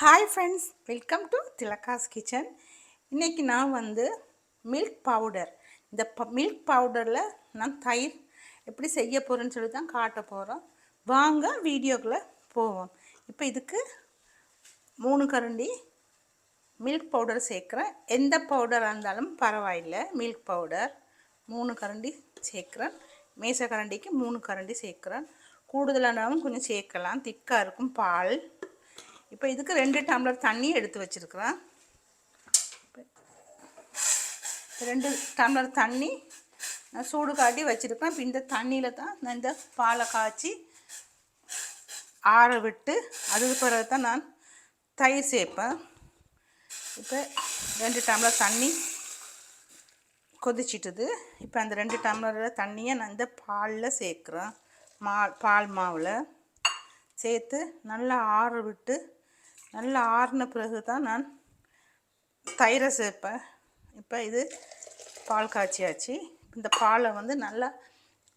Hi friends welcome to Thilaka's kitchen இன்றைக்கி நான் வந்து மில்க் பவுடர் இந்த ப மில்க் பவுடரில் நான் தயிர் எப்படி செய்ய போகிறேன்னு சொல்லி தான் காட்ட போகிறோம் வாங்க வீடியோக்குள்ளே போவோம். இப்போ இதுக்கு மூணு கரண்டி மில்க் பவுடர் சேர்க்குறேன். எந்த பவுடராக இருந்தாலும் பரவாயில்லை மில்க் பவுடர் மூணு கரண்டி சேர்க்குறேன். மேச கரண்டிக்கு மூணு கரண்டி சேர்க்குறேன். கூடுதலானாலும் கொஞ்சம் சேர்க்கலாம். திக்காக இருக்கும் பால். இப்போ இதுக்கு ரெண்டு டம்ளர் தண்ணி எடுத்து வச்சுருக்குறேன். ரெண்டு டம்ளர் தண்ணி நான் சூடு காட்டி வச்சுருக்கேன் இப்போ இந்த தண்ணியில் தான் நான் இந்த பாலை காய்ச்சி ஆற விட்டு அதுக்கு பிறகு தான் நான் தயிர் சேர்ப்பேன். இப்போ ரெண்டு டம்ளர் தண்ணி கொதிச்சிட்டுது. இப்போ அந்த ரெண்டு டம்ளர் தண்ணியை நான் இந்த பாலில் சேர்க்குறேன். மா பால் மாவில் சேர்த்து நல்லா ஆற விட்டு நல்லா ஆறின பிறகு தான் நான் தயிரை சேர்ப்பேன். இப்போ இது பால் காய்ச்சியாச்சு. இந்த பாலை வந்து நல்லா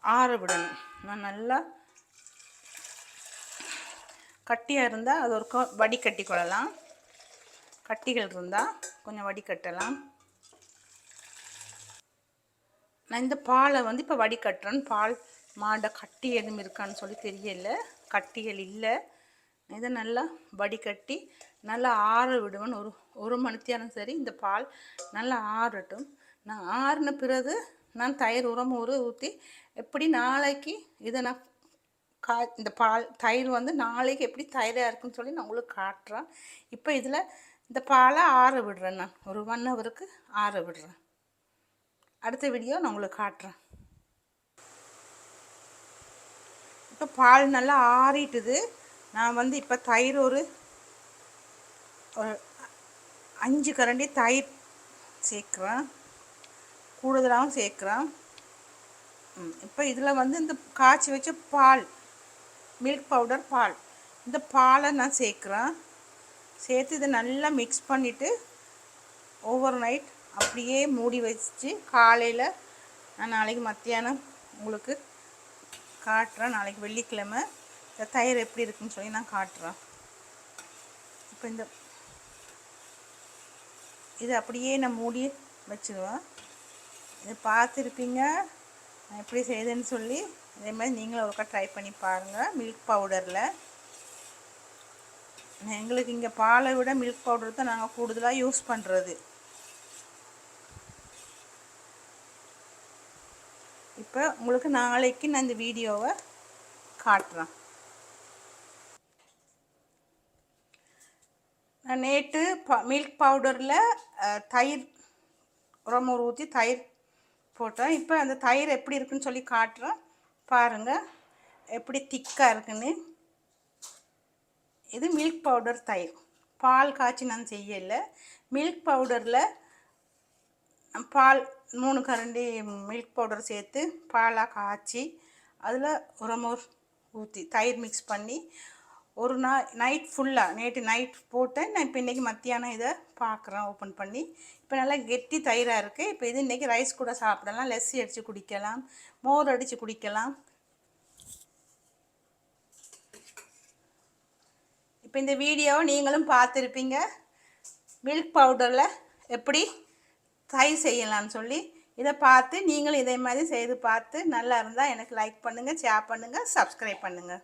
ஆற விடணும். நான் நல்லா கட்டியாக இருந்தால் அது ஒரு வடிகட்டி கொள்ளலாம். கட்டிகள் இருந்தால் கொஞ்சம் வடிகட்டலாம். நான் இந்த பாலை வந்து இப்போ வடிகட்டுறேன். பால் மாடை கட்டி எதுவும் இருக்கான்னு சொல்லி தெரியல. கட்டிகள் இல்லை. இதை நல்லா வடிகட்டி நல்லா ஆற விடுவேன். ஒரு ஒரு மணித்தியாலும் சரி இந்த பால் நல்லா ஆறட்டும். நான் ஆறின பிறகு நான் தயிர் உரம் ஊற ஊற்றி எப்படி நாளைக்கு இதை நான் கா இந்த பால் தயிர் வந்து நாளைக்கு எப்படி தயிராக இருக்குன்னு சொல்லி நான் உங்களுக்கு காட்டுறேன். இப்போ இதில் இந்த பாலை ஆற விடுறேன் நான். ஒரு ஒன் ஹவருக்கு ஆற விடுறேன். அடுத்த வீடியோ நான் உங்களுக்கு காட்டுறேன். இப்போ பால் நல்லா ஆறிட்டுது. நான் வந்து இப்போ தயிர் ஒரு அஞ்சு கரண்டி தயிர் சேர்க்குறேன். கூடுதலாகவும் சேர்க்குறேன். இப்போ இதில் வந்து இந்த காய்ச்சி வச்ச பால் மில்க் பவுடர் பால் இந்த பாலை நான் சேர்க்குறேன். சேர்த்து இதை நல்லா மிக்ஸ் பண்ணிவிட்டு ஓவர் நைட் அப்படியே மூடி வச்சு காலையில் நான் நாளைக்கு மத்தியானம் உங்களுக்கு காட்டுறேன். நாளைக்கு வெள்ளிக்கிழமை. இந்த தயிர் எப்படி இருக்குன்னு சொல்லி நான் காட்டுறேன். இப்போ இந்த இது அப்படியே நான் மூடி வச்சுருவேன். இதை பார்த்துருப்பீங்க? நான் எப்படி செய்யுதுன்னு சொல்லி அதே மாதிரி நீங்களும் ஒருக்கா ட்ரை பண்ணி பாருங்கள் மில்க் பவுடரில் எங்களுக்கு இங்கே பாலை விட மில்க் பவுடர் தான் நாங்கள் கூடுதலாக யூஸ் பண்ணுறது இப்போ உங்களுக்கு நாளைக்கு நான் இந்த வீடியோவை காட்டுறேன். நேற்று ப மில்க் பவுடரில் தயிர் உரம் ஊற்றி தயிர் போட்டேன். இப்போ அந்த தயிர் எப்படி இருக்குன்னு சொல்லி காட்டுறேன். பாருங்கள் எப்படி திக்காக இருக்குன்னு. இது மில்க் பவுடர் தயிர். பால் காய்ச்சி நான் செய்யலை. மில்க் பவுடரில் பால் மூணு கரண்டி மில்க் பவுடர் சேர்த்து பாலாக காய்ச்சி அதில் உரமோர் ஊற்றி தயிர் மிக்ஸ் பண்ணி ஒரு நாள் நைட் ஃபுல்லாக நேற்று நைட் போட்டேன். நான் இப்போ இன்றைக்கி மத்தியானம் இதை பார்க்குறேன் ஓப்பன் பண்ணி. இப்போ நல்லா கெட்டி தயிராக இருக்குது இப்போ இது இன்றைக்கி ரைஸ் கூட சாப்பிடலாம். லஸ்ஸி அடித்து குடிக்கலாம். மோர் அடித்து குடிக்கலாம். இப்போ இந்த வீடியோவை நீங்களும் பார்த்துருப்பீங்க. மில்க் பவுடரில் எப்படி தயிர் செய்யலாம்னு சொல்லி. இதை பார்த்து நீங்களும் இதே மாதிரி செய்து பார்த்து நல்லா இருந்தால் எனக்கு லைக் பண்ணுங்கள் ஷேர் பண்ணுங்கள் சப்ஸ்கிரைப் பண்ணுங்கள்